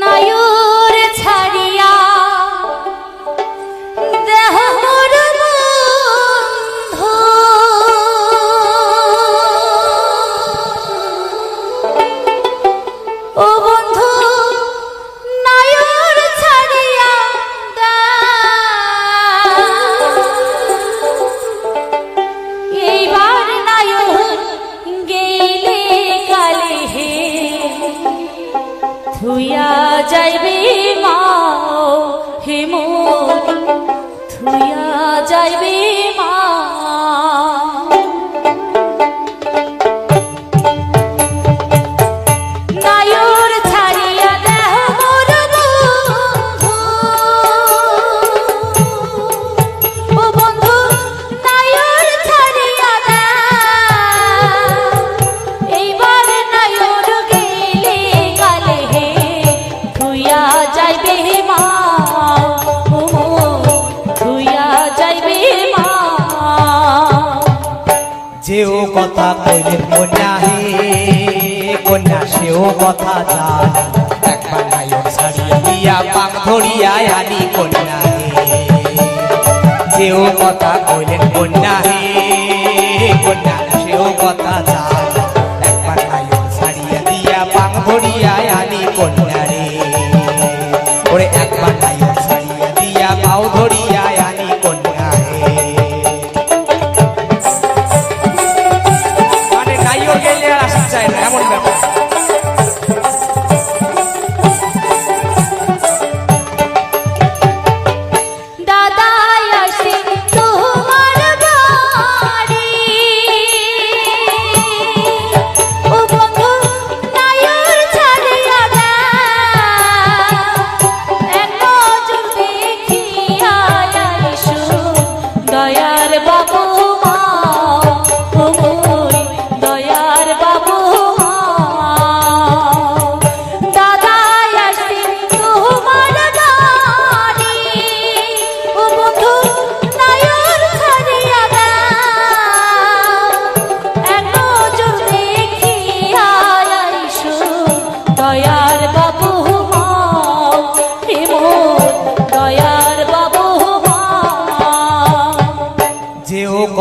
Nayo থুইয়া যাইবি মা হেমু থুইয়া যাইবি মা সেও কথা জানা, একবার নায়ক ছাড়িয়ে পাক ধরিয়া আনি কন্যা সেও কথা কইলেন কন্যা কন্যা, সেও কথা জানা।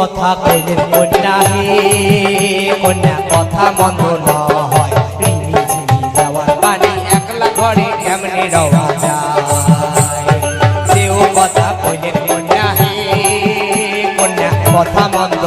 কথা কইলে কন্যা হে কন্যা কথা মন্দ হয় যাওয়ার বাড়ি একলা ঘরে এমনি রওয়া যায়। সেও কথা কইলে কন্যা হে কন্যা কথা মন্দ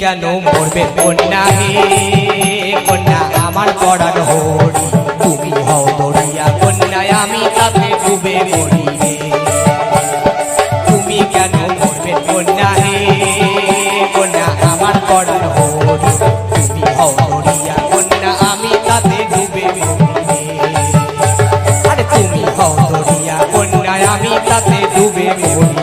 কেন মরবে কন্যা হে কন্যা আমার পড়ার হরি, তুমি হও দরিয়া কন্যা আমি তাকে ডুবে মরি রে। তুমি কেন মরবে কন্যা হে কন্যা আমার পড়ার হরি, তুমি হও দরিয়া কন্যা, আমি তাতে ডুবে মরি রে। আরে তুমি হও দরিয়া কন্যা আমি তাতে ডুবে মরি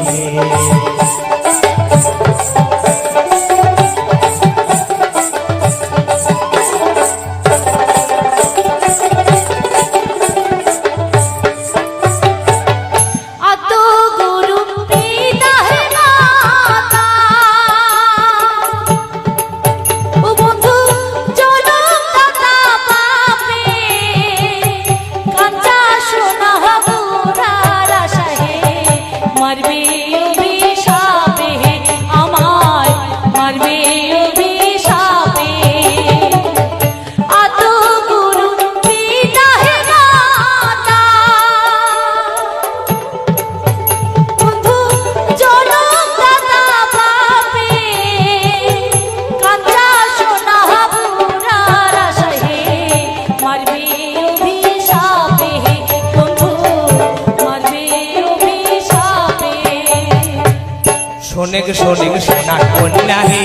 শোনেক শোনেক সোনার কন্যা হে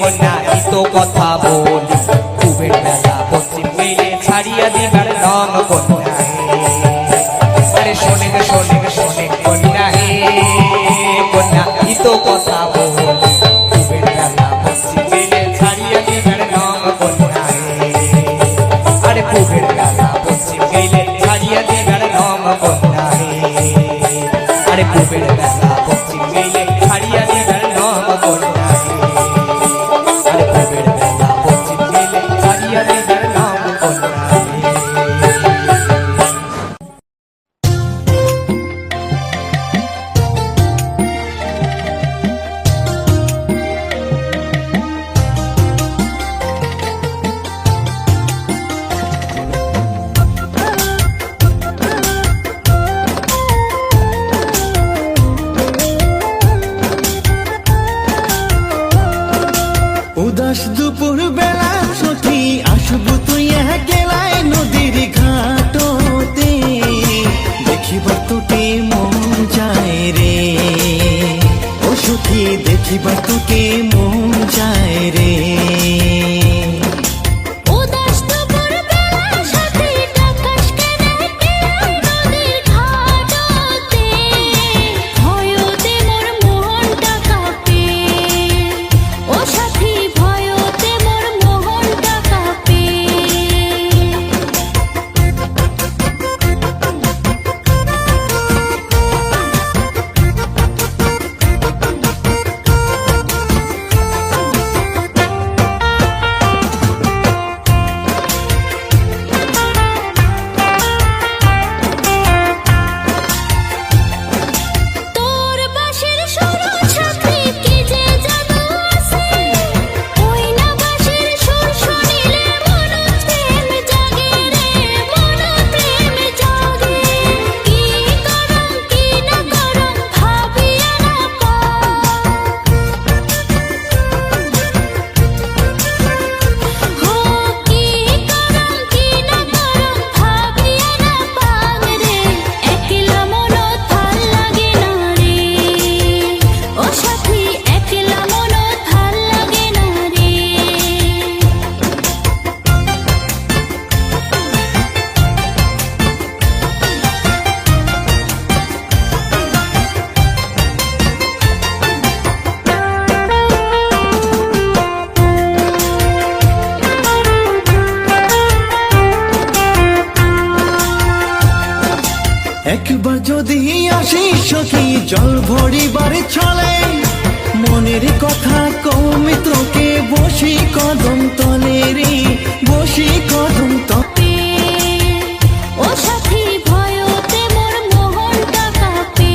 কন্যা তো কথা বলি। কুবের মেলা বসে মেলে ছাড়িয়া দিবার নাম কন্যা আরে শোনেক শোনেক শোনেক কন্যা হে কন্যা তো কথা বলি। কুবের মেলা বসে মেলে ছাড়িয়া দিবার নাম কন্যা আরে কুবের মেলা বসে মেলে ছাড়িয়া দিবার নাম কন্যা আরে কুবের মেলা মনের কথা কৌমিত্রকে বসি কদম তলে রে বসি কদম তলে ও সাথী ভয়তে মোর মোহনটা কাঁপে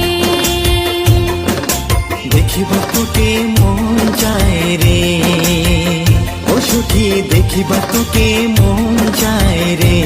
দেখিব তোকে মন যায় রে। ও সুখী দেখিব তোকে মন যায় রে।